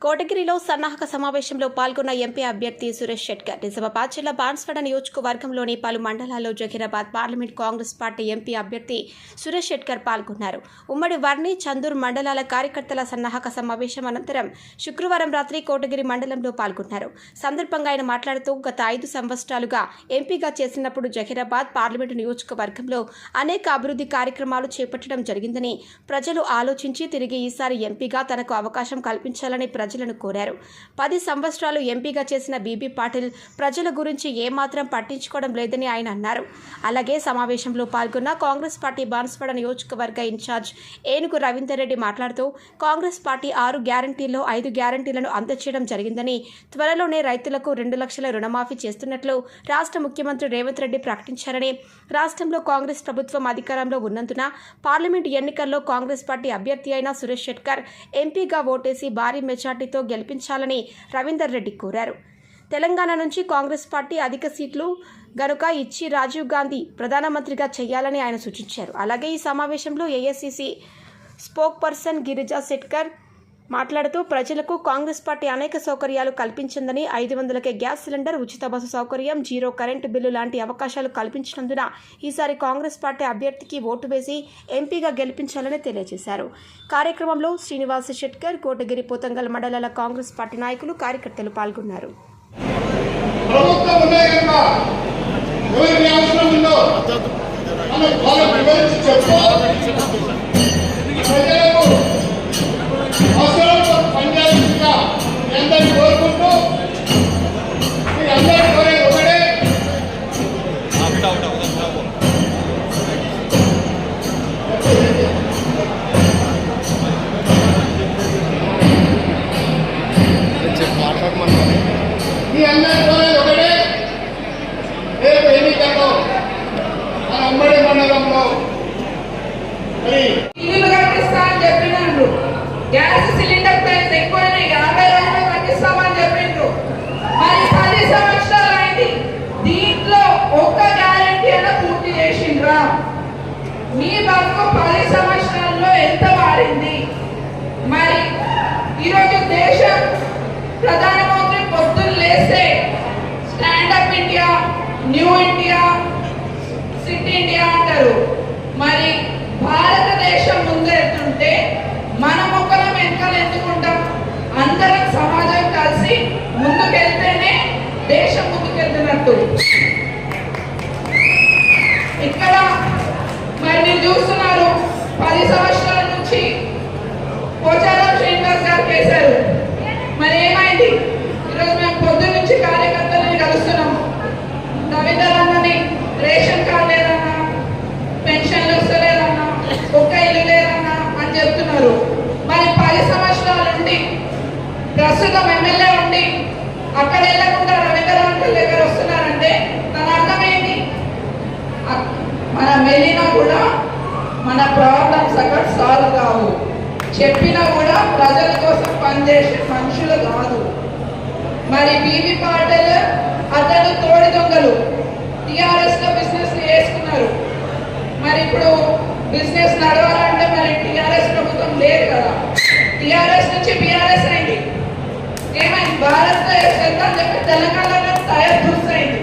కోటగిరిలో సన్నాహక సమావేశంలో పాల్గొన్న ఎంపీ అభ్యర్థి సురేష్ షెట్కర్ నిజామాబాద్ జిల్లా బాన్స్వాడ నియోజకవర్గంలోని పలు మండలాల్లో Zahirabad parliament Congress party MP అభ్యర్థి సురేష్ షెట్కర్ పాల్గొన్నారు. ఉమ్మడి వర్ణి చందూర్ మండలాల కార్యకర్తల సన్నాహక సమావేశం అనంతరం శుక్రవారం రాత్రి కోటగిరి మండలంలో పాల్గొన్నారు. సందర్భంగా ఆయన మాట్లాడుతూ గత ఐదు సంవత్సరాలుగా ఎంపీగా చేసినప్పుడు జహీరాబాద్ పార్లమెంటు నియోజకవర్గంలో అనేక అభివృద్ధి కార్యక్రమాలు చేపట్టడం జరిగిందని ప్రజలు ఆలోచించి తిరిగి ఈసారి ఎంపీగా తనకు అవకాశం కల్పించాలని ప్రజలను కోరారు. పది సంవత్సరాలు ఎంపీగా చేసిన బీబీ పాటిల్ ప్రజల గురించి ఏమాత్రం పట్టించుకోవడం లేదని ఆయన అన్నారు. అలాగే సమావేశంలో పాల్గొన్న కాంగ్రెస్ పార్టీ బాన్స్వాడ నియోజకవర్గ ఇన్ఛార్జ్ ఏనుగు రవీందర్ రెడ్డి మాట్లాడుతూ కాంగ్రెస్ పార్టీ ఆరు గ్యారంటీల్లో ఐదు గ్యారంటీలను అందచేయడం జరిగిందని త్వరలోనే రైతులకు రెండు లక్షల రుణమాఫీ చేస్తున్నట్లు రాష్ట్ర ముఖ్యమంత్రి రేవంత్ రెడ్డి ప్రకటించారని రాష్ట్రంలో కాంగ్రెస్ ప్రభుత్వం అధికారంలో ఉన్నందున పార్లమెంట్ ఎన్నికల్లో కాంగ్రెస్ పార్టీ అభ్యర్థి అయిన సురేష్ షెట్కర్ ఎంపీగా ఓటేసి భారీ మెజార్టీతో గెలిపించాలని రవీందర్ రెడ్డి కోరారు. తెలంగాణ నుంచి కాంగ్రెస్ పార్టీ అధిక సీట్లు గనుక ఇచ్చి రాజీవ్ గాంధీ ప్రధానమంత్రిగా చేయాలని ఆయన సూచించారు. అలాగే ఈ సమావేశంలో AICC spokesperson Girija Shetkar మాట్లాడుతూ ప్రజలకు కాంగ్రెస్ పార్టీ అనేక సౌకర్యాలు కల్పించిందని ఐదు వందలకే గ్యాస్ సిలిండర్ ఉచిత బస్సు సౌకర్యం జీరో కరెంటు బిల్లు లాంటి అవకాశాలు కల్పించినందున ఈసారి కాంగ్రెస్ పార్టీ అభ్యర్థికి ఓటు వేసి ఎంపీగా గెలిపించాలని తెలియజేశారు. కార్యక్రమంలో శ్రీనివాస షెట్కర్ కోటగిరి పోతంగల్ మండలాల కాంగ్రెస్ పార్టీ నాయకులు కార్యకర్తలు పాల్గొన్నారు. ప్రజలకు మీ అందరూ కోరేది ఒకటే. రేపు ఎన్నికల్లో మన ఉమ్మడి మండలంలో ఇల్లు కట్టిస్తా అని చెప్పినారు గ్యాస్ సిలిండర్ ప్రైస్ ఎక్కువైనాయి యాభై రూపాయలు కట్టిస్తామని చెప్పిండ్రు మరి పది సంవత్సరాలు ఈరోజు దేశం ప్రధానమంత్రి పొద్దున్న లేస్తే stand up India new India sit India అంటారు. మరి భారతదేశం ముందెళ్తుంటే మనం ఒకరం వెనకాల ఎందుకుంటాం? అందరం సమాజం కలిసి ముందుకెళ్తేనే దేశం ముందుకెళ్తున్నట్టు. ఇక్కడ మరి మీరు చూస్తున్నారు పది సంవత్సరాల నుంచి పోచారం శ్రీనివాస్ గారు చేశారు మరి ఏమైంది ఈరోజు మేము పొద్దున్న నుంచి కార్యకర్తలని కలుస్తున్నాము రవీందర్ అన్నని రేషన్ కార్డు లేదన్నా పెన్షన్లు వస్తలేదన్నా ఒక్క ఇల్లు లేదన్నా అని చెప్తున్నారు మరి పది సంవత్సరాల నుండి ప్రస్తుతం ఎమ్మెల్యే ఉండి అక్కడ వెళ్ళకుండా రవీందర్ దగ్గర వస్తున్నారంటే దాని అర్థమేంటి? మనం వెళ్ళినా కూడా మన ప్రాబ్లమ్స్ అక్కడ సాల్వ్ కావు. చెప్పినా కూడా ప్రజల కోసం పనిచేసే మనుషులు కాదు. మరి బీబీ పాటలు అతను తోడి దొంగలు. టిఆర్ఎస్లో బిజినెస్ చేసుకున్నారు. మరి ఇప్పుడు బిజినెస్ నడవాలంటే మరి టిఆర్ఎస్ ప్రభుత్వం లేదు కదా. టిఆర్ఎస్ నుంచి బీఆర్ఎస్ అయింది ఏమైంది? భారత్ చేద్దాం చెప్పి తెలంగాణ టైర్ చూసైంది